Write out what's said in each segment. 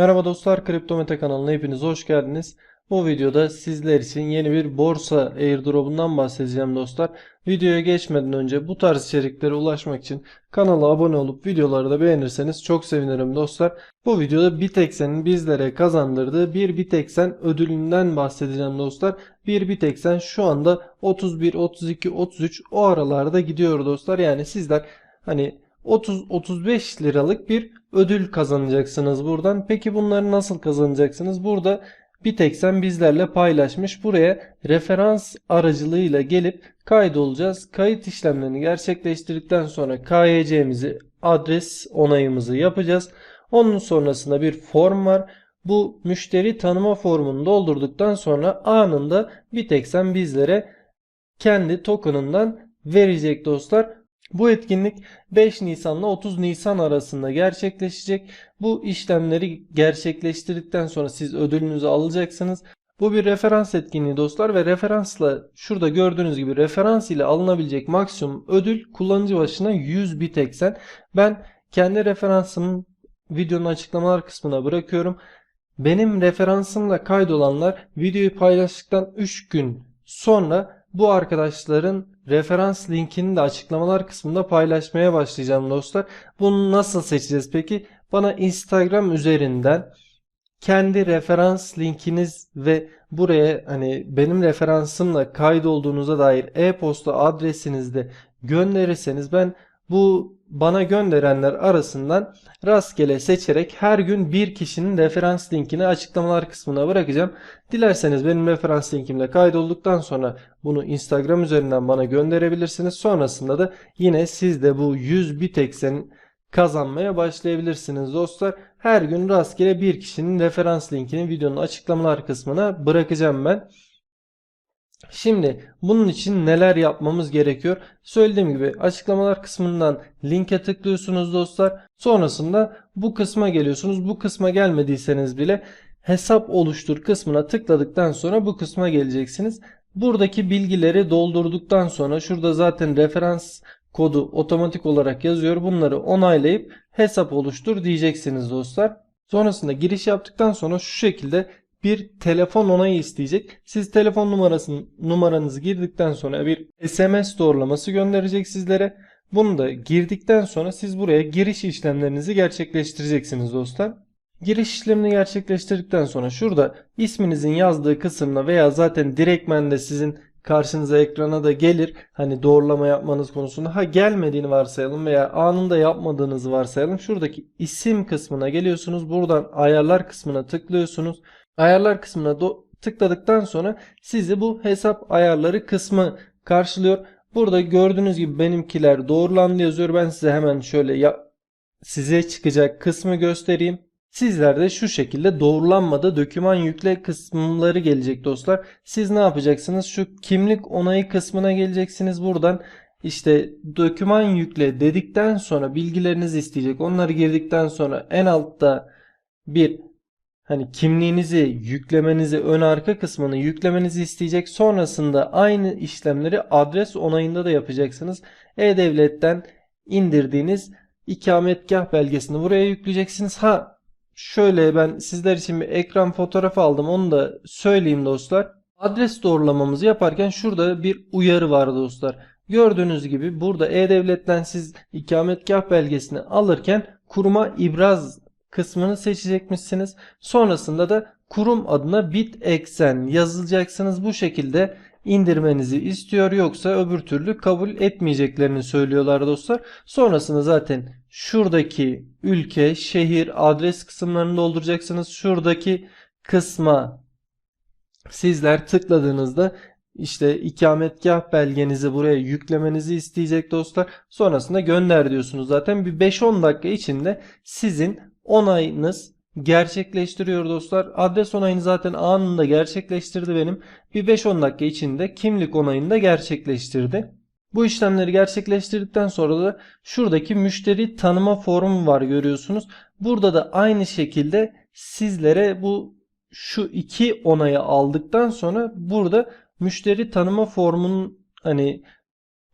Merhaba dostlar, Kripto Mete kanalına hepiniz hoş geldiniz. Bu videoda sizler için yeni bir borsa airdrop'undan bahsedeceğim dostlar. Videoya geçmeden önce bu tarz içeriklere ulaşmak için kanala abone olup videoları da beğenirseniz çok sevinirim dostlar. Bu videoda Bitex'in bizlere kazandırdığı bir Bitexen ödülünden bahsedeceğim dostlar. Bir Bitexen şu anda 31, 32, 33 o aralarda gidiyor dostlar. Yani sizler hani 30-35 liralık bir ödül kazanacaksınız buradan. Peki bunları nasıl kazanacaksınız? Burada Bitexen bizlerle paylaşmış. Buraya referans aracılığıyla gelip kaydolacağız. Kayıt işlemlerini gerçekleştirdikten sonra KYC'mizi adres onayımızı yapacağız. Onun sonrasında bir form var. Bu müşteri tanıma formunu doldurduktan sonra anında Bitexen bizlere kendi token'ından verecek dostlar. Bu etkinlik 5 Nisan ile 30 Nisan arasında gerçekleşecek. Bu işlemleri gerçekleştirdikten sonra siz ödülünüzü alacaksınız. Bu bir referans etkinliği dostlar ve referansla şurada gördüğünüz gibi referans ile alınabilecek maksimum ödül kullanıcı başına 100 bit eksen. Ben kendi referansımı videonun açıklamalar kısmına bırakıyorum. Benim referansımla kaydolanlar videoyu paylaştıktan 3 gün sonra bu arkadaşların referans linkini de açıklamalar kısmında paylaşmaya başlayacağım dostlar. Bunu nasıl seçeceğiz peki? Bana Instagram üzerinden kendi referans linkiniz ve buraya hani benim referansımla kaydolduğunuza dair e-posta adresinizde gönderirseniz ben bu bana gönderenler arasından rastgele seçerek her gün bir kişinin referans linkini açıklamalar kısmına bırakacağım. Dilerseniz benim referans linkimle kaydolduktan sonra bunu Instagram üzerinden bana gönderebilirsiniz. Sonrasında da yine siz de bu 100 bit eksen kazanmaya başlayabilirsiniz dostlar. Her gün rastgele bir kişinin referans linkini videonun açıklamalar kısmına bırakacağım ben. Şimdi bunun için neler yapmamız gerekiyor? Söylediğim gibi açıklamalar kısmından linke tıklıyorsunuz dostlar. Sonrasında bu kısma geliyorsunuz. Bu kısma gelmediyseniz bile hesap oluştur kısmına tıkladıktan sonra bu kısma geleceksiniz. Buradaki bilgileri doldurduktan sonra şurada zaten referans kodu otomatik olarak yazıyor. Bunları onaylayıp hesap oluştur diyeceksiniz dostlar. Sonrasında giriş yaptıktan sonra şu şekilde bir telefon onayı isteyecek. Siz telefon numarasını numaranızı girdikten sonra bir SMS doğrulaması gönderecek sizlere. Bunu da girdikten sonra siz buraya giriş işlemlerinizi gerçekleştireceksiniz dostlar. Giriş işlemini gerçekleştirdikten sonra şurada isminizin yazdığı kısımda veya zaten direktmen de sizin karşınıza ekrana da gelir. Hani doğrulama yapmanız konusunda. Ha gelmediğini varsayalım veya anında yapmadığınızı varsayalım. Şuradaki isim kısmına geliyorsunuz. Buradan ayarlar kısmına tıklıyorsunuz. Ayarlar kısmına tıkladıktan sonra sizi bu hesap ayarları kısmı karşılıyor. Burada gördüğünüz gibi benimkiler doğrulandı yazıyor. Ben size hemen şöyle ya size çıkacak kısmı göstereyim. Sizlerde şu şekilde doğrulanmadı döküman yükle kısımları gelecek dostlar. Siz ne yapacaksınız? Şu kimlik onayı kısmına geleceksiniz. Buradan işte döküman yükle dedikten sonra bilgilerinizi isteyecek. Onları girdikten sonra en altta bir hani kimliğinizi yüklemenizi ön arka kısmını yüklemenizi isteyecek. Sonrasında aynı işlemleri adres onayında da yapacaksınız. E-Devlet'ten indirdiğiniz ikametgah belgesini buraya yükleyeceksiniz. Ha şöyle ben sizler için bir ekran fotoğrafı aldım. Onu da söyleyeyim dostlar. Adres doğrulamamızı yaparken şurada bir uyarı var dostlar. Gördüğünüz gibi burada E-Devlet'ten siz ikametgah belgesini alırken kuruma ibraz kısmını seçecekmişsiniz. Sonrasında da kurum adına bit eksen yazılacaksınız. Bu şekilde indirmenizi istiyor yoksa öbür türlü kabul etmeyeceklerini söylüyorlar dostlar. Sonrasında zaten şuradaki ülke, şehir, adres kısımlarını dolduracaksınız. Şuradaki kısma sizler tıkladığınızda işte ikametgah belgenizi buraya yüklemenizi isteyecek dostlar. Sonrasında gönder diyorsunuz. Zaten bir 5-10 dakika içinde sizin onayınız gerçekleştiriyor dostlar. Adres onayını zaten anında gerçekleştirdi benim. Bir 5-10 dakika içinde kimlik onayını da gerçekleştirdi. Bu işlemleri gerçekleştirdikten sonra da şuradaki müşteri tanıma formu var görüyorsunuz. Burada da aynı şekilde sizlere bu şu iki onayı aldıktan sonra burada müşteri tanıma formunun hani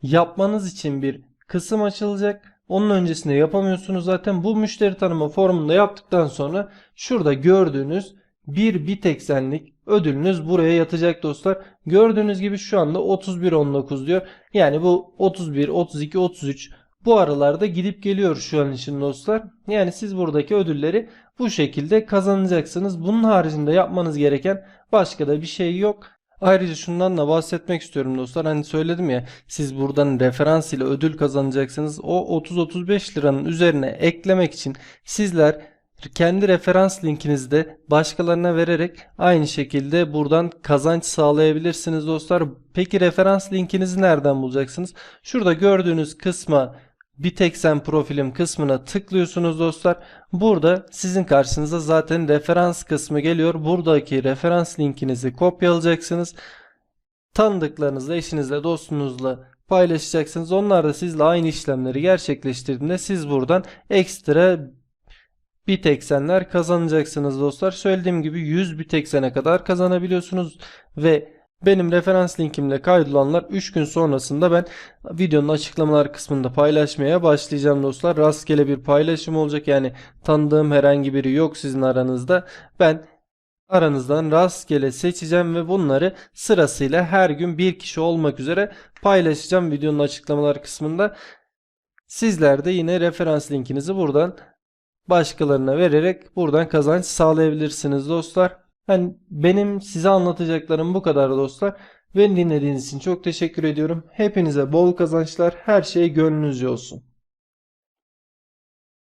yapmanız için bir kısım açılacak. Onun öncesinde yapamıyorsunuz zaten. Bu müşteri tanıma formunda yaptıktan sonra şurada gördüğünüz bir bit eksenlik ödülünüz buraya yatacak dostlar. Gördüğünüz gibi şu anda 31.19 diyor. Yani bu 31, 32, 33 bu aralarda gidip geliyor şu an için dostlar. Yani siz buradaki ödülleri bu şekilde kazanacaksınız. Bunun haricinde yapmanız gereken başka da bir şey yok. Ayrıca şundan da bahsetmek istiyorum dostlar. Hani söyledim ya siz buradan referans ile ödül kazanacaksınız. O 30-35 liranın üzerine eklemek için sizler kendi referans linkinizi de başkalarına vererek aynı şekilde buradan kazanç sağlayabilirsiniz dostlar. Peki referans linkinizi nereden bulacaksınız? Şurada gördüğünüz kısma Bitexen profilim kısmına tıklıyorsunuz dostlar. Burada sizin karşınıza zaten referans kısmı geliyor. Buradaki referans linkinizi kopyalayacaksınız. Tanıdıklarınızla, eşinizle, dostunuzla paylaşacaksınız. Onlar da sizle aynı işlemleri gerçekleştirdiğinde siz buradan ekstra bit eksenler kazanacaksınız dostlar. Söylediğim gibi 100 bit eksene kadar kazanabiliyorsunuz ve benim referans linkimle kaydolanlar 3 gün sonrasında ben videonun açıklamalar kısmında paylaşmaya başlayacağım dostlar. Rastgele bir paylaşım olacak yani tanıdığım herhangi biri yok sizin aranızda. Ben aranızdan rastgele seçeceğim ve bunları sırasıyla her gün bir kişi olmak üzere paylaşacağım videonun açıklamalar kısmında. Sizler de yine referans linkinizi buradan başkalarına vererek buradan kazanç sağlayabilirsiniz dostlar. Hani benim size anlatacaklarım bu kadar dostlar. Beni dinlediğiniz için çok teşekkür ediyorum. Hepinize bol kazançlar. Her şey gönlünüzce olsun.